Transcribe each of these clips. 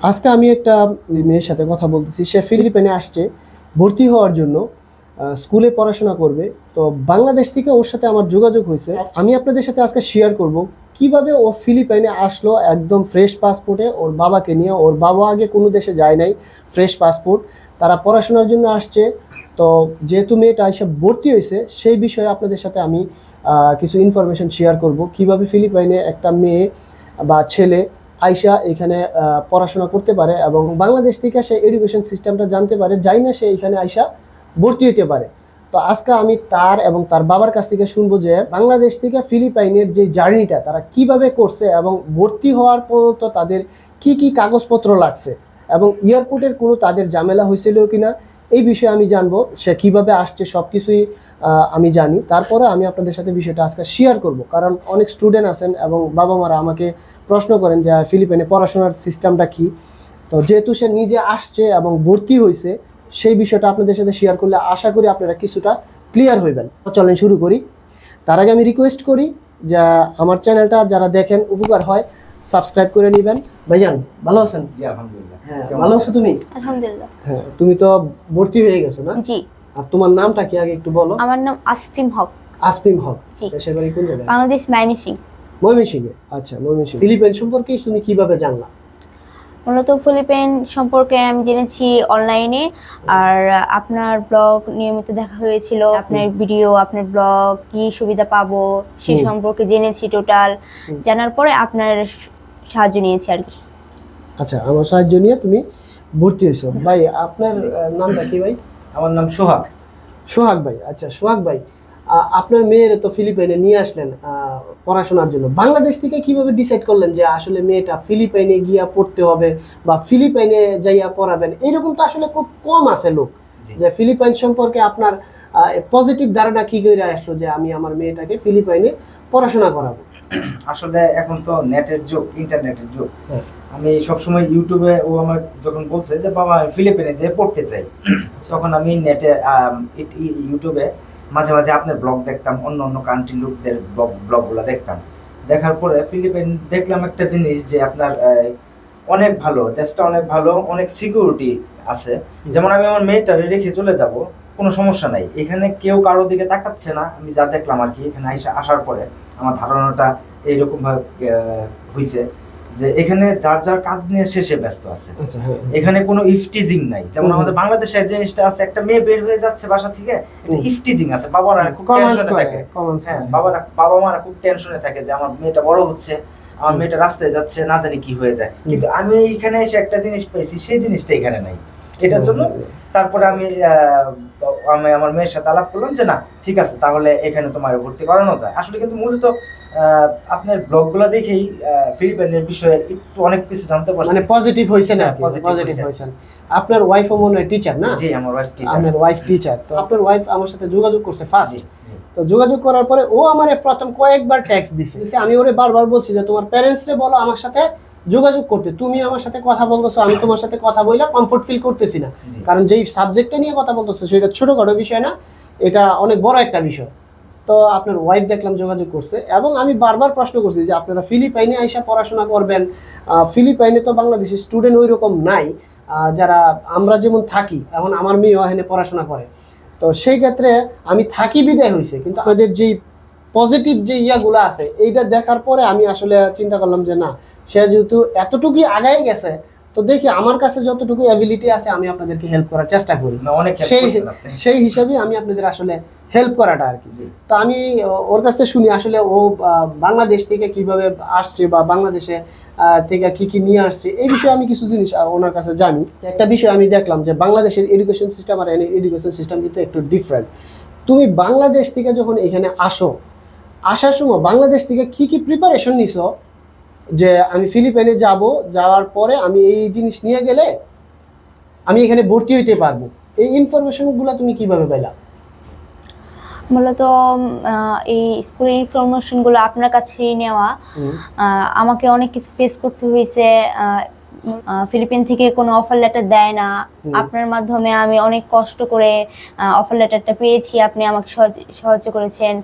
আজকে আমি একটা মেয়ের সাথে কথা বলতেছি। সে ফিলিপাইনে আসছে, ভর্তি হওয়ার জন্য স্কুলে পড়াশোনা করবে। তো বাংলাদেশ থেকে ওর সাথে আমার যোগাযোগ হয়েছে। আমি আপনাদের সাথে আজকে শেয়ার করব কীভাবে ও ফিলিপাইনে আসলো একদম ফ্রেশ পাসপোর্টে ওর বাবাকে নিয়ে, ওর বাবা আগে কোনো দেশে যায় নাই ফ্রেশ পাসপোর্ট তারা পড়াশোনার জন্য আসছে। তো যেহেতু মেয়েটা এসে ভর্তি হয়েছে, সেই বিষয়ে আপনাদের সাথে আমি কিছু ইনফরমেশন শেয়ার করব। কীভাবে ফিলিপাইনে একটা মেয়ে বা ছেলে আইসা এখানে পড়াশোনা করতে পারে এবং বাংলাদেশ থেকে সে এডুকেশন সিস্টেমটা জানতে পারে, যাই না সে এখানে আইসা ভর্তি হতে পারে। তো আজকে আমি তার এবং তার বাবার কাছ থেকে শুনব যে বাংলাদেশ থেকে ফিলিপাইনের যে জার্নিটা তারা কীভাবে করছে এবং ভর্তি হওয়ার পর্যন্ত তাদের কি কি কাগজপত্র লাগছে এবং এয়ারপোর্টের কোনো তাদের ঝামেলা হয়েছিল কিনা, এই বিষয়ে আমি জানব, সে কীভাবে আসছে সব কিছুই আমি জানি। তারপরে আমি আপনাদের সাথে বিষয়টা আজকে শেয়ার করব। কারণ অনেক স্টুডেন্ট আছেন এবং বাবা মারা আমাকে প্রশ্ন করেন যে ফিলিপাইনে পড়াশোনার সিস্টেমটা কি? তো যেহেতু সে নিজে আসছে এবং ভর্তি হয়েছে সেই বিষয়টা আপনাদের সাথে শেয়ার করলে আশা করি আপনারা কিছুটা ক্লিয়ার হইবেন। তো চলেন শুরু করি। তার আগে আমি রিকোয়েস্ট করি যে আমার চ্যানেলটা যারা দেখেন উপকার হয় সাবস্ক্রাইব করে নেবেন। ভাইজান ভালো আছেন? জি আলহামদুলিল্লাহ। হ্যাঁ ভালো আছো তুমি? আলহামদুলিল্লাহ। হ্যাঁ তুমি তো ভর্তি হয়ে গেছো না? জি। আর তোমার নামটা কি আগে একটু বলো? আমার নাম আসফিম হক। আসপিম হক। দেশের বাড়ি কোন জায়গায়? বাংলাদেশ মাইমিসিং ময়মনসিংহে? আচ্ছা ময়মনসিংহ। ফিলিপাইন সম্পর্কে তুমি কীভাবে জানলা? মূলত ফিলিপাইন সম্পর্কে আমি জেনেছি অনলাইনে। আর আপনার ব্লগ নিয়মিত দেখা হয়েছিল। আপনার ভিডিও আপনার ব্লগ কি সুবিধা পাবো সে সম্পর্কে জেনেছি টোটাল। জানার পরে আপনার সাহায্য নিয়েছি আর কি। আচ্ছা আমার সাহায্য নিয়ে তুমি ভর্তি হয়েছো। ভাই আপনার নামটা কি ভাই? আমার নাম সোহাগ। সোহাগ ভাই আচ্ছা সোহাগ ভাই আপনার মেয়ের তো ফিলিপাইনে নিয়ে আসলেন পড়াশোনার জন্য। বাংলাদেশ থেকে কীভাবে ডিসাইড করলেন যে আসলে মেয়েটা ফিলিপাইনে গিয়া পড়তে হবে বা ফিলিপাইনে যাইয়া পড়াবেন? এরকম তো আসলে খুব কম আছে লোক। যে ফিলিপাইন সম্পর্কে আপনার পজিটিভ ধারণা কি করে আসলো যে আমি আমার মেয়েটাকে ফিলিপাইনে পড়াশোনা করাবো? আসলে এখন তো নেটের যুগ ইন্টারনেটের যুগ। হ্যাঁ। আমি সবসময় ইউটিউবে ও আমার যখন বলছে যে বাবা আমি ফিলিপিনে যেয়ে পড়তে চাই। তখন আমি নেটে ইউটিউবে মাঝে মাঝে আপনার ব্লগ দেখতাম অন্য অন্য কান্ট্রি লোকদের ব্লগ ব্লগগুলো দেখতাম। দেখার পরে ফিলিপিন দেখলাম একটা জিনিস যে আপনার অনেক ভালো দেশটা অনেক ভালো অনেক সিকিউরিটি আছে। যেমন আমি আমার মেয়েটারে রেখে চলে যাব কোনো সমস্যা নাই। এখানে কেউ কারোর দিকে তাকাচ্ছে না আমি যা দেখলাম আর কি এখানে আসার পরে। আমার ধারণাটা এইরকম ভাবে হয়েছে যে এখানে যার যার কাজ নিয়ে শেষে ব্যস্ত আছে। আচ্ছা হ্যাঁ এখানে কোনো ইফটিজিং নাই। যেমন আমাদের বাংলাদেশে জিনিসটা আছে একটা মেয়ে বের হয়ে যাচ্ছে বাসা থেকে। ইফটিজিং আছে। বাবারা খুব টেনশনে থাকে। হ্যাঁ বাবারা বাবা মারা খুব টেনশনে থাকে যে আমার মেয়েটা বড় হচ্ছে আমার মেয়েটা রাস্তায় যাচ্ছে না জানি কি হয়ে যায়। কিন্তু আমি এখানে এসে একটা জিনিস পেয়েছি সেই জিনিসটা এখানে নাই। এটার জন্য তারপরে আমি আমি আমার মেয়ের সাথে আলাপ করলাম যে না ঠিক আছে তাহলে এখানে তোমার ভর্তি করানো যায়। আসলে কিন্তু মূলত আপনার ব্লগগুলো দেখেই ফিলিপাইনের বিষয়ে একটু অনেক কিছু জানতে পারছি। মানে পজিটিভ হয়েছে না পজিটিভ। হয়েছেন আপনার ওয়াইফও মনে হয় টিচার না? জি আমার ওয়াইফ টিচার আপনার ওয়াইফ টিচার তো আপনার ওয়াইফ আমার সাথে যোগাযোগ করছে ফার্স্ট তো যোগাযোগ করার পরে ও আমার প্রথম কয়েকবার ট্যাক্স দিছে, আমি ওরে বারবার বলছি যে তোমার প্যারেন্টসরে বলো আমার সাথে যোগাযোগ করতে তুমি আমার সাথে কথা বলতেছো আমি তোমার সাথে কথা বইলা কমফোর্ট ফিল করতেছি না। কারণ যেই সাবজেক্টটা নিয়ে কথা বলতেছো সেটা ছোটখাটো বিষয় না এটা অনেক বড় একটা বিষয়। তো আপনার ওয়াইফ দেখলাম যোগাযোগ করছে এবং আমি বারবার প্রশ্ন করছি যে আপনারা ফিলিপাইনে আইসা পড়াশোনা করবেন? ফিলিপাইনে তো বাংলাদেশের স্টুডেন্ট ওই রকম নাই যারা আমরা যেমন থাকি এখন আমার মেয়েও এখানে পড়াশোনা করে। তো সেই ক্ষেত্রে আমি থাকি বিদায় হয়েছে কিন্তু আমাদের যেই পজিটিভ যে ইয়াগুলো আছে এইটা দেখার পরে আমি আসলে চিন্তা করলাম যে না সে যেহেতু এতটুকুই আগায় গেছে তো দেখি আমার কাছে যতটুকু অ্যাবিলিটি আছে আমি আপনাদেরকে হেল্প করার চেষ্টা করি। সেই সেই হিসাবে আমি আপনাদের আসলে হেল্প করাটা আর কি। তো আমি ওর কাছ থেকে শুনি আসলে ও বাংলাদেশ থেকে কীভাবে আসছে বা বাংলাদেশে থেকে কি কি নিয়ে আসছে এই বিষয়ে আমি কিছু জিনিস ওনার কাছে জানি। একটা বিষয় আমি দেখলাম যে বাংলাদেশের এডুকেশন সিস্টেম আর এডুকেশন সিস্টেম কিন্তু একটু ডিফারেন্ট তুমি বাংলাদেশ থেকে যখন এখানে আসো আসার সময় বাংলাদেশ থেকে কি কি প্রিপারেশন নিছো যে আমি ফিলিপাইনে যাব যাওয়ার পরে আমি এই জিনিস নিয়ে গেলে আমি এখানে ভর্তি হইতে পারব। এই ইনফরমেশনগুলো তুমি কীভাবে পেলা মূলত এই স্কুলের ইনফরমেশনগুলো আপনার কাছেই নেওয়া। আমাকে অনেক কিছু ফেস করতে হয়েছে ফিলিপিন থেকে কোনো অফার লেটার দেয় না। আপনার মাধ্যমে আমি অনেক কষ্ট করে অফার লেটারটা পেয়েছি আপনি আমাকে সহজ- সাহায্য করেছেন।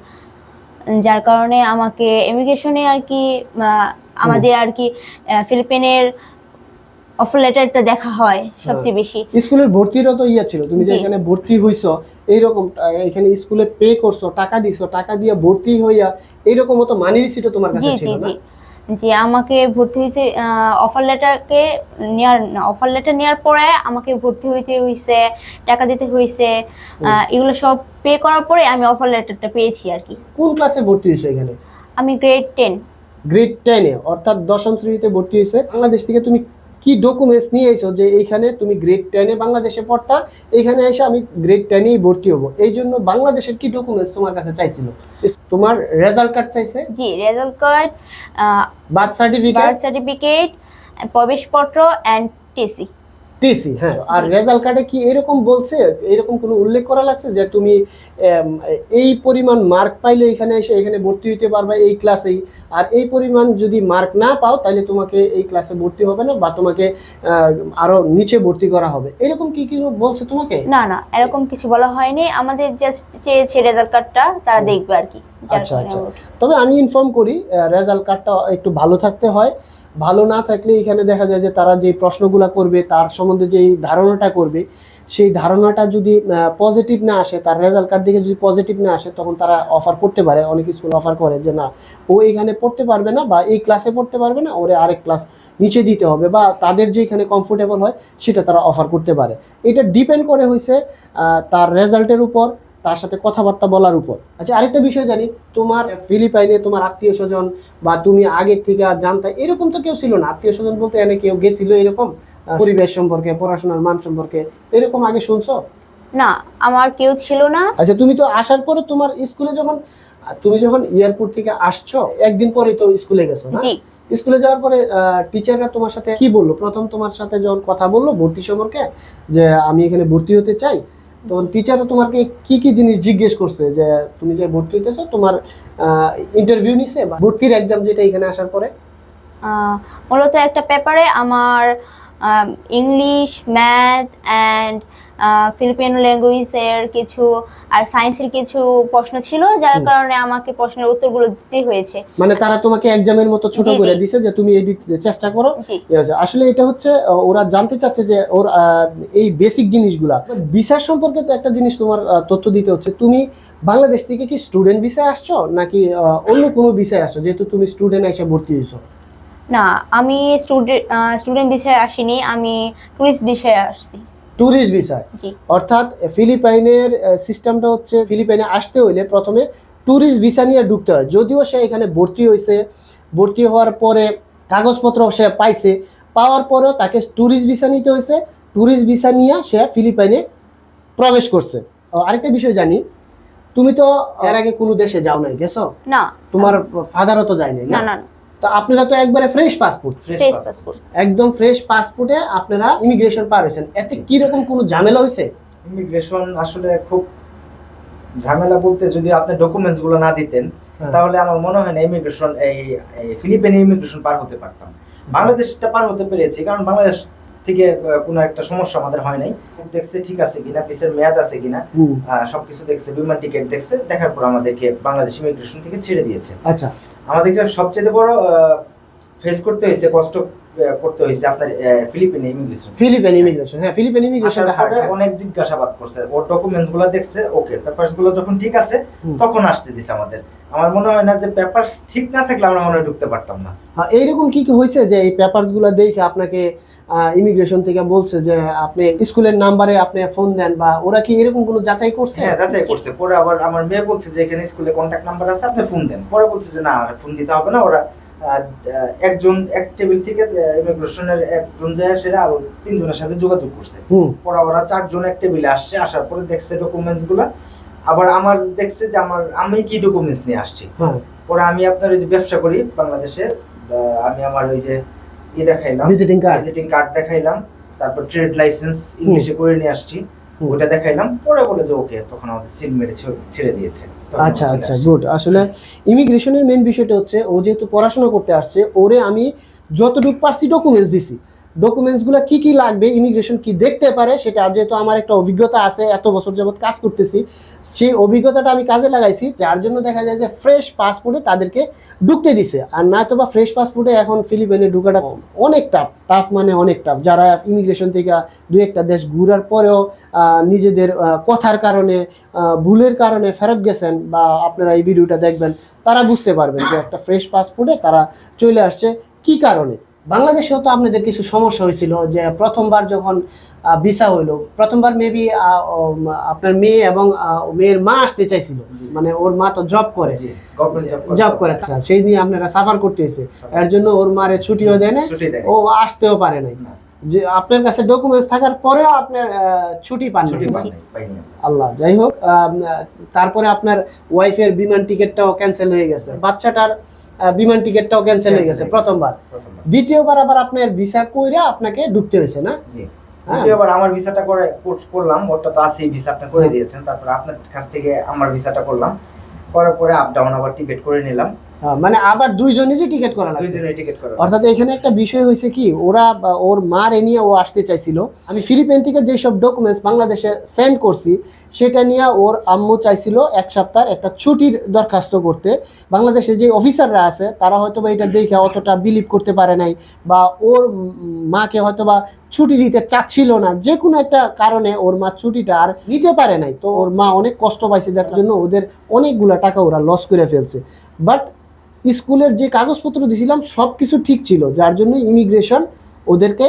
যার কারণে আমাকে ইমিগ্রেশনে আর কি আমাদের আর কি ফিলিপিনের অফার লেটারটা দেখা হয় সবচেয়ে বেশি। স্কুলের ভর্তিরও তো ইয়া ছিল তুমি যে এখানে ভর্তি হইছো এইরকম এখানে স্কুলে পে করছ টাকা দিছো টাকা দিয়ে ভর্তি হইয়া এইরকম মতো মানি রিসিটও তোমার কাছে ছিল না? জি। জি আমাকে ভর্তি হয়েছে অফার লেটারকে নেওয়ার অফার লেটার নেওয়ার পরে আমাকে ভর্তি হইতে হয়েছে টাকা দিতে হয়েছে এগুলো সব পে করার পরে আমি অফার লেটারটা পেয়েছি আর কি। কোন ক্লাসে ভর্তি হইছো এখানে? আমি গ্রেড টেন গ্রেড টেনে অর্থাৎ দশম শ্রেণীতে ভর্তি হয়েছে। বাংলাদেশ থেকে তুমি কি ডকুমেন্টস নিয়ে এসো যে এইখানে তুমি গ্রেড টেনে বাংলাদেশে পড়তা এইখানে এসে আমি গ্রেড টেনেই ভর্তি হব। এই জন্য বাংলাদেশের কি ডকুমেন্টস তোমার কাছে চাইছিল? তোমার রেজাল্ট কার্ড চাইছে? জি result card birth certificate birth certificate প্রবেশপত্র and TC TC হ্যাঁ। আর রেজাল্ট কার্ডে কি এরকম বলছে? এরকম কোনো উল্লেখ করা লাগছে যে তুমি এই পরিমাণ মার্ক পাইলে এখানে এসে এখানে ভর্তি হইতে পারবে এই ক্লাসেই আর এই পরিমাণ যদি মার্ক না পাও তাহলে তোমাকে এই ক্লাসে ভর্তি হবে না বা তোমাকে আরও নিচে ভর্তি করা হবে। এরকম কি কি বলছে তোমাকে? না না এরকম কিছু বলা হয়নি। আমাদের জাস্ট চেয়েছে রেজাল্ট কার্ডটা তারা দেখবে আর কি। আচ্ছা, আচ্ছা। তবে আমি ইনফর্ম করি রেজাল্ট কার্ডটা একটু ভালো থাকতে হয়। ভালো না থাকলে এখানে দেখা যায় যে তারা যে প্রশ্নগুলো করবে, তার সম্বন্ধে যে ধারণাটা করবে, সেই ধারণাটা যদি পজিটিভ না আসে, তার রেজাল্ট কার্ড দেখে যদি পজিটিভ না আসে, তখন তারা অফার করতে পারে। অনেক স্কুল অফার করে যে না, ও এখানে পড়তে পারবে না বা এই ক্লাসে পড়তে পারবে না, ওরে আরেক ক্লাস নিচে দিতে হবে বা তাদের যে এখানে কমফোর্টেবল হয়, সেটা তারা অফার করতে পারে। এটা ডিপেন্ড করে হয়েছে তার রেজাল্টের উপর তার সাথে কথাবার্তা বলার উপর। আচ্ছা আরেকটা বিষয় জানি তোমার ফিলিপাইনে তোমার আত্মীয় স্বজন বা তুমি আগে থেকে জানতে এরকম তো কেউ ছিল না। আত্মীয় স্বজন বলতে এনে কেউ গেছিল এরকম? পরিবেশ সম্পর্কে পড়াশোনার মান সম্পর্কে এরকম আগে শুনছো? না আমার কেউ ছিল না। আচ্ছা তুমি তো আসার পরে তোমার স্কুলে যখন তুমি যখন এয়ারপোর্ট থেকে আসছো একদিন পরে তো স্কুলে গেছো না? স্কুলে যাওয়ার পরে টিচাররা তোমার সাথে কি বলল? প্রথম তোমার সাথে যখন কথা বলল ভর্তি সম্পর্কে যে আমি এখানে ভর্তি হতে চাই তখন টিচারও তোমাকে কি কি জিনিস জিজ্ঞেস করছে? যে তুমি যে ভর্তি হতেছো তোমার ইন্টারভিউ নিছে বা ভর্তির এক্সাম যেটা এখানে আসার পরে? মূলত একটা পেপারে আমার ইংলিশ ম্যাথ অ্যান্ড ফিলিপিনো ল্যাঙ্গুয়েজের কিছু আর সায়েন্সের কিছু প্রশ্ন ছিল যার কারণে আমাকে প্রশ্নের উত্তরগুলো দিতে হয়েছে। মানে তারা তোমাকে এক্সামের মতো ছোট। করে দিছে যে তুমি এই দিতে চেষ্টা করো। আসলে এটা হচ্ছে ওরা জানতে চাচ্ছে যে ওর এই বেসিক জিনিসগুলা। ভিসার সম্পর্কে তো একটা জিনিস তোমার তথ্য দিতে হচ্ছে। তুমি বাংলাদেশ থেকে কি স্টুডেন্ট ভিসায় আসছো নাকি অন্য কোনো ভিসায় আসছো যেহেতু তুমি স্টুডেন্ট এসে ভর্তি হয়েছো? না আমি স্টুডেন্ট স্টুডেন্ট বিষয়ে আসিনি আমি টুরিস্ট বিষয়ে আসছি। ট্যুরিস্ট বিষয়? জি। অর্থাৎ ফিলিপাইনের সিস্টেমটা হচ্ছে ফিলিপাইনে আসতে হইলে প্রথমে ট্যুরিস্ট ভিসা নিয়ে ঢুকতে হয়। যদিও সে এখানে ভর্তি হয়েছে ভর্তি হওয়ার পরে কাগজপত্র সে পাইছে পাওয়ার পরেও তাকে ট্যুরিস্ট ভিসা নিতে হয়েছে ট্যুরিস্ট ভিসা নিয়ে সে ফিলিপাইনে প্রবেশ করছে। আরেকটা বিষয় জানি তুমি তো এর আগে কোনো দেশে যাও নাই গেছো? না। তোমার ফাদারও তো যায় নাই না না না। তো আপনারা তো একবারে ফ্রেশ পাসপোর্ট ফ্রেশ পাসপোর্ট একদম ফ্রেশ পাসপোর্টে আপনারা ইমিগ্রেশন পার হয়েছেন। এতে কীরকম কোনো ঝামেলা হয়েছে? ইমিগ্রেশন আসলে খুব ঝামেলা বলতে যদি আপনি ডকুমেন্টসগুলো না দিতেন হ্যাঁ। তাহলে আমার মনে হয় না ইমিগ্রেশন এই ফিলিপাইনে ইমিগ্রেশন পার হতে পারতাম। বাংলাদেশটা পার হতে পেরেছি কারণ বাংলাদেশ থেকে কোনো একটা সমস্যা আমাদের হয় নাই। দেখছে ঠিক আছে কিনা পিসের মেয়াদ আছে কিনা সবকিছু দেখছে বিমান টিকিট দেখছে দেখার পর আমাদেরকে বাংলাদেশ ইমিগ্রেশন থেকে ছেড়ে দিয়েছে। আচ্ছা। আমাদেরকে সবচেয়ে বড় ফেস করতে হয়েছে কষ্ট করতে হয়েছে আপনার ফিলিপিনে ইমিগ্রেশন ইমিগ্রেশন হ্যাঁ পরে হার্ড অনেক জিজ্ঞাসাবাদ করছে। ওর ডকুমেন্টসগুলো দেখছে ওকে পেপারসগুলো যখন ঠিক আছে তখন আসতে দিছে আমাদের। আমার মনে হয় না যে পেপারস ঠিক না থাকলে আমরা মনে হয় ঢুকতে পারতাম না। হ্যাঁ এইরকম কি কি হয়েছে যে এই পেপারসগুলো দেখে আপনাকে ইমিগ্রেশন থেকে বলছে যে আপনি স্কুলের নাম্বারে আপনি ফোন দেন বা ওরা কি এরকম কোনো যাচাই করছে? হ্যাঁ যাচাই করছে। পরে আবার আমার মেয়ে বলছে যে এখানে স্কুলে কন্ট্যাক্ট নাম্বার আছে আপনি ফোন দেন। পরে বলছে যে না ফোন দিতে হবে না। ওরা একজন এক টেবিল থেকে ইমিগ্রেশনের একজন যায় সেটা আর তিনজনের সাথে যোগাযোগ করছে। হুম। পরে ওরা চারজন এক টেবিলে আসছে আসার পরে দেখছে ডকুমেন্টসগুলা। আবার আমার দেখছে যে আমার আমি কি ডকুমেন্টস নিয়ে আসছি। হ্যাঁ। পরে আমি আপনার ওই যে ব্যবসা করি বাংলাদেশে আমি আমার ওই যে ই দেখাইলাম। ভিজিটিং কার্ড ভিজিটিং কার্ড দেখাইলাম। তারপর ট্রেড লাইসেন্স ইংলিশে করে নিয়ে আসছি। ওটা দেখাইলাম। পরে বলে যে ওকে তখন আমাদের সিল মেরে ছেড়ে দিয়েছে। আচ্ছা আচ্ছা। গুড আসলে ইমিগ্রেশনের মেন বিষয়টা হচ্ছে ও যেহেতু পড়াশোনা করতে আসছে ওরে আমি যতটুকু পারছি ডকুমেন্টস দিছি। ডকুমেন্টসগুলো কি কি লাগবে ইমিগ্রেশন কি দেখতে পারে সেটা যেহেতু আমার একটা অভিজ্ঞতা আছে এত বছর যাবত কাজ করতেছি সেই অভিজ্ঞতাটা আমি কাজে লাগাইছি যার জন্য দেখা যায় যে ফ্রেশ পাসপোর্টে তাদেরকে ঢুকতে দিছে। আর নয়তো বা ফ্রেশ পাসপোর্টে এখন ফিলিপাইনে ঢুকাটা অনেক টাফ টাফ মানে অনেক টাফ যারা ইমিগ্রেশন থেকে দু একটা দেশ ঘুরার পরেও নিজেদের কথার কারণে ভুলের কারণে ফেরত গেছেন বা আপনারা এই ভিডিওটা দেখবেন তারা বুঝতে পারবেন যে একটা ফ্রেশ পাসপোর্টে তারা চলে আসছে কি কারণে। বাংলাদেশেও তো আপনাদের কিছু সমস্যা হয়েছিল যে প্রথমবার যখন ভিসা হইল প্রথমবার মেবি আপনার মেয়ে এবং মেয়ের মা আসতে চাইছিল। মানে ওর মা তো জব করে। জব করে। আচ্ছা সেই নিয়ে আপনারা সাফার করতে হয়েছে এর জন্য ওর মারে ছুটিও দেয় না ও আসতেও পারে নাই। যে আপনার কাছে ডকুমেন্টস থাকার পরেও আপনার ছুটি পান। আল্লাহ যাই হোক তারপরে আপনার ওয়াইফের বিমান টিকিটটাও ক্যান্সেল হয়ে গেছে। বাচ্চাটার বিমান টিকিটটাও ক্যান্সেল হয়ে গেছে প্রথমবার। দ্বিতীয়বার আবার আপনার ভিসা কইরা আপনাকে ঢুকতে হয়েছে না? জি। হ্যাঁ। দ্বিতীয়বার আমার ভিসাটা করে কর- করলাম ওটা তো আছেই ভিসা আপনি করে দিয়েছেন তারপর আপনার কাছ থেকে আমার ভিসাটা করলাম। করার পরে আপ ডাউন আবার টিকিট করে নিলাম। মানে আবার দুইজনেরই টিকিট করা লাগছে দুইজনের টিকিট করা অর্থাৎ এখানে একটা বিষয় হয়েছে কি ওরা ওর মা নিয়ে ও আসতে চাইছিল। আমি ফিলিপাইন থেকে যেসব ডকুমেন্টস বাংলাদেশে সেন্ড করছি সেটা নিয়ে ওর আম্মু চাইছিল এক সপ্তাহ একটা ছুটির দরখাস্ত করতে। বাংলাদেশে যে অফিসাররা আছে তারা হয়তো বা এটা দেখে অতটা বিলিভ করতে পারে নাই বা ওর মাকে হয়তো বা ছুটি দিতে চাচ্ছিল না। যে কোনো একটা কারণে ওর মা ছুটিটা আর নিতে পারে নাই। তো ওর মা অনেক কষ্ট পাইছে দেখার জন্য ওদের অনেকগুলা টাকা ওরা লস করে ফেলছে। বাট স্কুলের যে কাগজপত্র দিছিলাম, সব কিছু ঠিক ছিল, যার জন্য ইমিগ্রেশন ওদেরকে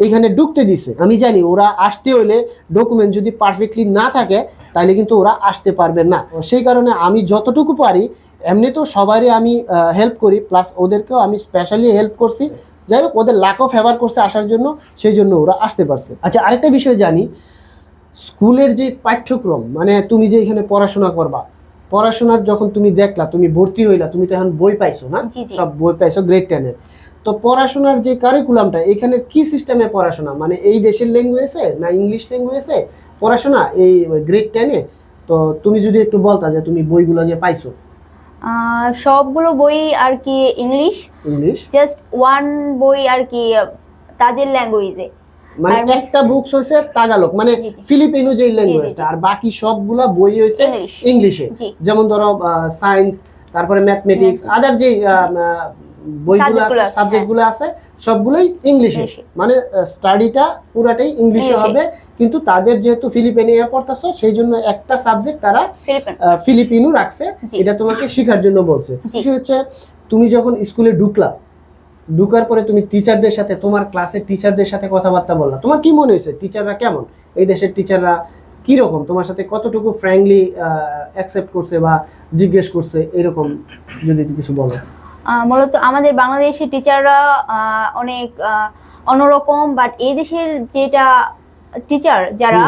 এখানে ঢুকতে দিছে। আমি জানি, ওরা আসতে হলে ডকুমেন্ট যদি পারফেক্টলি না থাকে, তাহলে কিন্তু ওরা আসতে পারবে না। সেই কারণে আমি যতটুকু পারি এমনি তো সবারই আমি হেল্প করি প্লাস ওদেরকেও আমি স্পেশালি হেল্প করছি। যাই হোক, ওদের লাখও ফেভার করছে আসার জন্য, সেই জন্য ওরা আসতে পারছে। আচ্ছা আরেকটা বিষয় জানি, স্কুলের যে পাঠ্যক্রম মানে তুমি যে এখানে পড়াশোনা করবা পড়াশোনার যখন তুমি দেখলা তুমি ভর্তি হইলা তুমি তো এখন বই পাইছো না। সব বই পাইছো গ্রেড টেনের তো পড়াশোনার যে কারিকুলামটা এখানে কি সিস্টেমে পড়াশোনা? মানে এই দেশের ল্যাঙ্গুয়েজে না ইংলিশ ল্যাঙ্গুয়েজে পড়াশোনা এই গ্রেড টেনে তো তুমি যদি একটু বলতা যে তুমি বইগুলো যে পাইছো। সবগুলো বই আর কি ইংলিশ ইংলিশ জাস্ট ওয়ান বই আর কি তাদের ল্যাঙ্গুয়েজে মানে একটা বুকস হয়েছে তাগালক মানে। ফিলিপিনো যে ল্যাঙ্গুয়েজটা আর বাকি সবগুলা বই হয়েছে ইংলিশ যেমন ধরো সায়েন্স তারপরে ম্যাথমেটিক্স আদার যে বইগুলো আছে Subject গুলো আছে, সাবজেক্টগুলো আছে সবগুলোই ইংলিশে। মানে স্টাডিটা পুরাটাই ইংলিশে। হবে কিন্তু তাদের যেহেতু ফিলিপিনে পড়তেছো সেই জন্য একটা সাবজেক্ট তারা ফিলিপিন রাখছে এটা তোমাকে শেখার জন্য বলছে। হচ্ছে তুমি যখন স্কুলে ঢুকলা ঢুকার পরে তুমি টিচারদের সাথে তোমার ক্লাসের টিচারদের সাথে কথাবার্তা বললা। তোমার কি মনে হয়েছে? টিচাররা কেমন? এই দেশের টিচাররা কি রকম তোমার সাথে কতটুকু ফ্র্যাঙ্কলি অ্যাকসেপ্ট করছে বা জিজ্ঞেস করছে? এরকম যদি কিছু বলো। মূলত আমাদের বাংলাদেশি টিচাররা অনেক অন্যরকম বাট এই দেশের যেটা টিচার যারা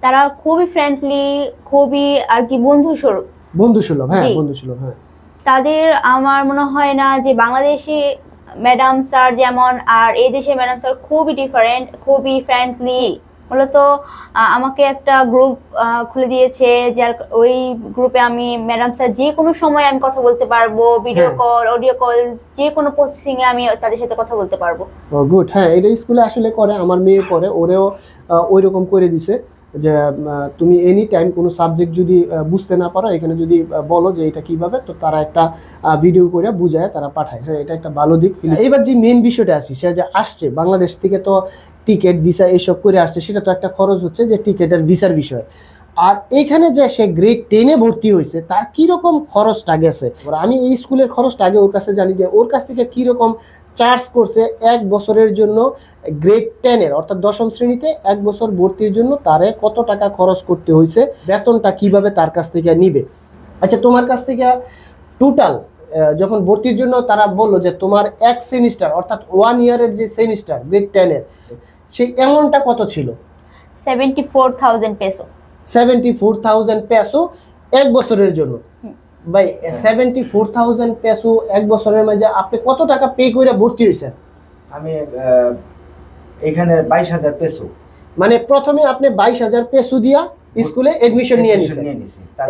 তারা খুবই ফ্রেন্ডলি খুবই আর কি বন্ধু স্বরূপ বন্ধু সুলভ হ্যাঁ জি। বন্ধু সুলভ হ্যাঁ। তাদের আমার মনে হয় না যে বাংলাদেশি ম্যাডাম স্যার যেমন আর এই দেশের ম্যাডাম স্যার খুবই ডিফারেন্ট খুবই ফ্রেন্ডলি মূলত আমাকে একটা গ্রুপ খুলে দিয়েছে যার ওই গ্রুপে আমি ম্যাডাম স্যার যে কোনো সময় আমি কথা বলতে পারব ভিডিও। কল অডিও কল যে কোনো প্রসেসিং এ আমি তাদের সাথে কথা বলতে পারব। ও গুড হ্যাঁ এটা স্কুলে আসলে করে আমার মেয়ে করে ওরেও ওই রকম করে দিছে। যে তুমি এনি টাইম কোনো সাবজেক্ট যদি বুঝতে না পারো এখানে যদি বলো যে এটা কীভাবে তো তারা একটা ভিডিও করে বুঝায় তারা পাঠায়। হ্যাঁ এটা একটা ভালো দিক। এইবার যে মেন বিষয়টা আসি সে যে আসছে বাংলাদেশ থেকে তো টিকিট ভিসা এইসব করে আসছে সেটা তো একটা খরচ হচ্ছে যে টিকিটের ভিসার বিষয়। আর এইখানে যে সে গ্রেড টেনে ভর্তি হয়েছে তার কীরকম খরচটা গেছে? আমি এই স্কুলের খরচটা আগে ওর কাছে জানি যে ওর কাছ থেকে কীরকম চার্জ করছে এক বছরের জন্য গ্রেড টেনের অর্থাৎ দশম শ্রেণীতে এক বছর ভর্তির জন্য তারে কত টাকা খরচ করতে হয়েছে বেতনটা কীভাবে তার কাছ থেকে নিবে? আচ্ছা তোমার কাছ থেকে টোটাল যখন ভর্তির জন্য তারা বলল যে তোমার এক সেমিস্টার অর্থাৎ ওয়ান ইয়ারের যে সেমিস্টার গ্রেড টেনের সেই অ্যামাউন্টটা কত ছিল? Seventy four thousand peso seventy four thousand peso এক বছরের জন্য। ভাই সেভেন্টি ফোর থাউজেন্ড পেসো এক বছরের মধ্যে আপনি কত টাকা পে করে ভর্তি হয়েছেন? আমি এখানে বাইশ হাজার পেসো মানে প্রথমে আপনি বাইশ হাজার পেসো দিয়া স্কুলে এডমিশন নিয়ে নিছেন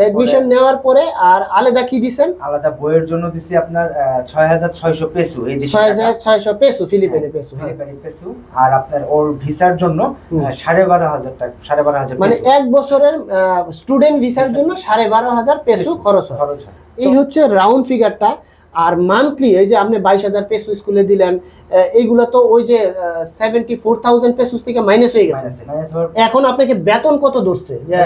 এডমিশন নেওয়ার পরে আর আলাদা কি দিছেন? আলাদা বইয়ের জন্য দিছি আপনার ছয় হাজার ছয়শো পেসু এই। হাজার ছয়শো পেসো ফিলিপিনে পেসো হ্যাঁ। ফিলিপাইনি পেসু। আর আপনার ওর ভিসার জন্য হুম। আহ, সাড়ে বারো হাজার টাকা সাড়ে বারো হাজার মানে এক বছরের স্টুডেন্ট ভিসার জন্য সাড়ে বারো হাজার পেসো খরচ খরচ হয়। এই হচ্ছে রাউন্ড ফিগারটা আর মান্থলি এই যে আপনি বাইশ হাজার পেসু স্কুলে দিলেন এইগুলো তো ওই যে সেভেন্টি ফোর থাউজেন্ড পেসোস থেকে মাইনাস হয়ে গেছে। এখন আপনাকে বেতন কত ধরছে? যে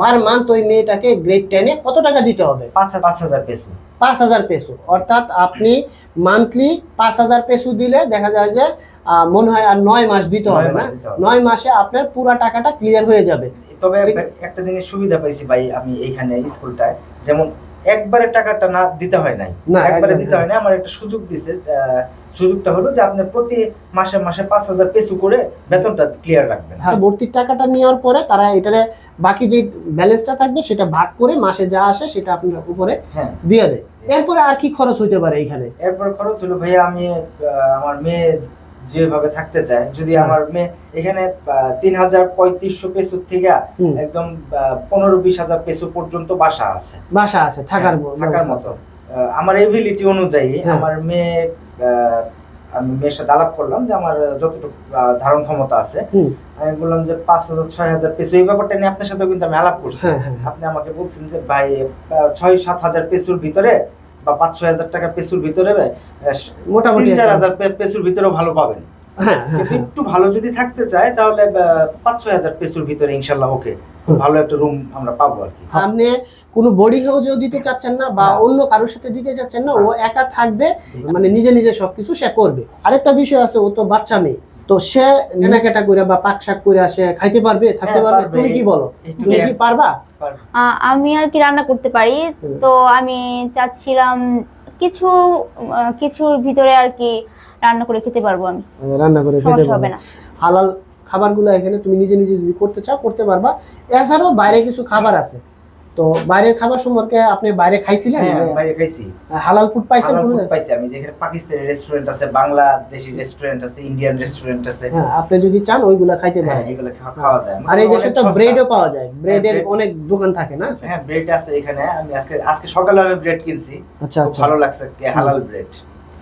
পার মান্থ ওই মেয়েটাকে গ্রেড টেনে কত টাকা দিতে হবে? পাঁচ হাজার পেসু পাঁচ হাজার পেসো অর্থাৎ আপনি মান্থলি পাঁচ হাজার পেসো দিলে দেখা যায় যে মনে হয় আর নয় মাস দিতে হবে না। নয় মাসে আপনার পুরো টাকাটা ক্লিয়ার হয়ে যাবে। তবে। একটা জিনিস সুবিধা পাইছি ভাই আমি এইখানে স্কুলটায়। যেমন একবারে টাকাটা না দিতে হয় নাই। একবারে দিতে হয় না আমার একটা সুযোগ দিছে সুযোগটা হলো যে আপনি প্রতি মাসে মাসে পাঁচ হাজার পেসু করে বেতনটা ক্লিয়ার রাখবেন। হ্যাঁ ভর্তির টাকাটা নেওয়ার পরে তারা এটারে বাকি যে ব্যালেন্সটা থাকবে সেটা ভাগ করে মাসে যা আসে সেটা আপনার উপরে হ্যাঁ। দিয়ে দেয়। এরপরে আর কি খরচ হইতে পারে এখানে? এরপর খরচ হলো ভাইয়া আমি আমার মেয়ে যেভাবে থাকতে চায়। যদি। আমার মেয়ে এখানে তিন হাজার পঁয়ত্রিশশো পেসো থেকে একদম পনেরো বিশ হাজার পেসো পর্যন্ত বাসা আছে। বাসা আছে থাকার হ্যাঁ, থাকার মতো। আমার এবিলিটি অনুযায়ী হ্যাঁ। আমার মেয়ে আমি মেয়ের সাথে আলাপ করলাম যে আমার যতটুকু ধারণ ক্ষমতা আছে। আমি বললাম যে পাঁচ হাজার ছয় হাজার পেসো এই ব্যাপারটা নিয়ে আপনার সাথেও কিন্তু আমি আলাপ করছি। হ্যাঁ আপনি আমাকে বলছেন যে ভাই ছয় সাত হাজার পেসুর ভিতরে বা পাঁচ ছয় হাজার টাকা পেসুর ভিতরে মোটামুটি তিন চার হাজার পেসুর ভিতরেও ভালো পাবেন। হ্যাঁ হ্যাঁ কিন্তু হ্যাঁ। একটু ভালো যদি থাকতে চায় তাহলে পাঁচ ছয় হাজার পেসুর ভিতরে ইনশাল্লাহ ওকে। ভালো একটা রুম আমরা পাবো আর কি। আপনি কোনো বোর্ডিং হাউসেও দিতে চাচ্ছেন না বা অন্য কারোর সাথে দিতে চাচ্ছেন না ও একা থাকবে মানে নিজে নিজে সবকিছু সে করবে। আরেকটা বিষয় আছে ও তো বাচ্চা মেয়ে তো সে কেনাকাটা করে বা পাক শাক করে আসে খাইতে পারবে থাকতে পারবে। তুমি কি বলো? তুমি কি পারবা? আমি আর কি রান্না করতে পারি। তো আমি চাচ্ছিলাম কিছু কিছুর ভিতরে আর কি রান্না করে খেতে পারব আমি। রান্না করে খেতে হবে না। হালাল খাবারগুলো এখানে তুমি নিজে নিজে যদি করতে চাও করতে পারবা। এছাড়াও বাইরে কিছু খাবার আছে। তো বাইরের খাবার সম্পর্কে আপনি বাইরে খাইছিলেন? হ্যাঁ বাইরে খাইছি। হালাল ফুড পাইছেন জায়গায়? পাইছি আমি। যেখানে পাকিস্তানি রেস্টুরেন্ট আছে বাংলাদেশি রেস্টুরেন্ট আছে ইন্ডিয়ান রেস্টুরেন্ট আছে। হ্যাঁ আপনি যদি চান ওইগুলা খাইতে হ্যাঁ পারেন। এগুলো খাওয়া যায়। আর এই দেশে তো ব্রেডও পাওয়া যায়। ব্রেডের অনেক দোকান থাকে না? হ্যাঁ ব্রেড আছে এখানে। আমি আজকে আজকে সকালে আমি ব্রেড কিনছি। আচ্ছা আচ্ছা। ভালো লাগছে হালাল ব্রেড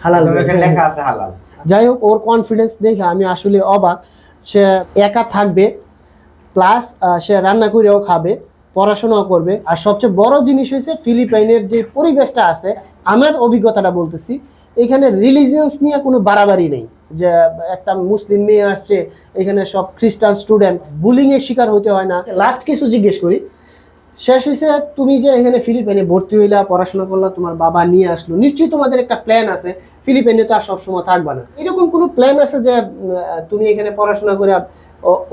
হালাল এখানে হ্যাঁ। লেখা আছে হালাল। যাই হোক ওর কনফিডেন্স দেখে আমি আসলে অবাক। সে একা থাকবে প্লাস সে রান্না করেও খাবে। পড়াশোনাও করবে। আর সবচেয়ে বড় জিনিস হয়েছে ফিলিপাইনের যে পরিবেশটা আছে, আমার অভিজ্ঞতাটা বলতেছি, এখানে রিলিজিয়ান্স নিয়ে কোনো বাড়াবাড়ি নেই। যে একটা মুসলিম মেয়ে আসছে, এখানে সব খ্রিস্টান স্টুডেন্ট বুলিংয়ের শিকার হতে হয় না। লাস্ট কিছু জিজ্ঞেস করি, শেষ হয়েছে তুমি যে এখানে ফিলিপাইনে ভর্তি হইলা, পড়াশোনা করলা, তোমার বাবা নিয়ে আসলো, নিশ্চয়ই তোমাদের একটা প্ল্যান আছে, ফিলিপাইনে তো আর সবসময় থাকবা না। এরকম কোনো প্ল্যান আছে যে তুমি এখানে পড়াশোনা করে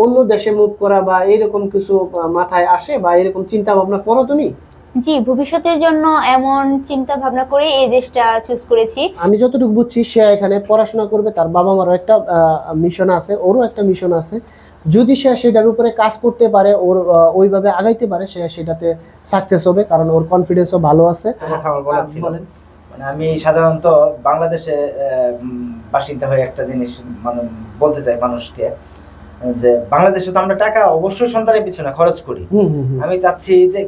অন্য দেশে মুভ করা বা এরকম কিছু মাথায় আসে বা এরকম চিন্তা ভাবনা করো তুমি? জি ভবিষ্যতের জন্য এমন চিন্তা ভাবনা করে এই দেশটা চুজ করেছি। আমি যতটুকু বুঝছি সে এখানে পড়াশোনা করবে তার বাবা মারও একটা মিশন আছে ওরও একটা মিশন আছে। যদি সে সেটার উপরে কাজ করতে পারে ওর ওইভাবে আগাইতে পারে সে সেটাতে সাকসেস হবে কারণ ওর কনফিডেন্সও ভালো আছে। মানে আমি সাধারণত বাংলাদেশে আহ, বাসিন্দা হয়ে একটা জিনিস মানে বলতে চাই মানুষকে। যে বাংলাদেশে তো আমরা টাকা অবশ্যই সন্তানের পিছনে খরচ করি। আমি চাচ্ছি যে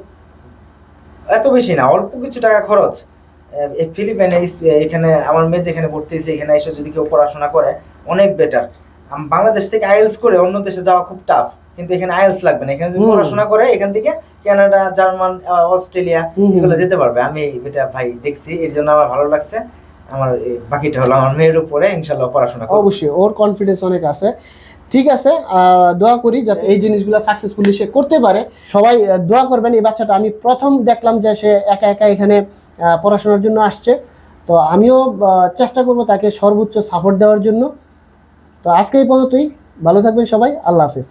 এত বেশি না অল্প কিছু টাকা খরচ। ফিলিপাইনে এখানে আমার মেয়ে যেখানে ভর্তি হয়েছে এখানে এসে যদি কেউ পড়াশোনা করে অনেক বেটার বাংলাদেশ থেকে আইএলস করে অন্য দেশে যাওয়া খুব টাফ কিন্তু এখানে আইএলস লাগবে না। এখানে যদি পড়াশোনা করে এখান থেকে কানাডা জার্মান অস্ট্রেলিয়া। এগুলো যেতে পারবে। আমি এটা ভাই দেখছি এর জন্য আমার ভালো লাগছে। আমার বাকিটা হলো আমার মেয়ের উপরে ইনশাল্লাহ পড়াশোনা অবশ্যই ওর কনফিডেন্স অনেক আছে। ঠিক আছে দোয়া করি যাতে এই জিনিসগুলো সাকসেসফুলি সে করতে পারে। সবাই দোয়া করবেন এই বাচ্চাটা। আমি প্রথম দেখলাম যে সে একা একা এখানে পড়াশোনার জন্য আসছে। তো আমিও চেষ্টা করব তাকে সর্বোচ্চ সাপোর্ট দেওয়ার জন্য। তো আজকে এই পর্যন্তই। ভালো থাকবেন সবাই। আল্লাহ হাফেজ।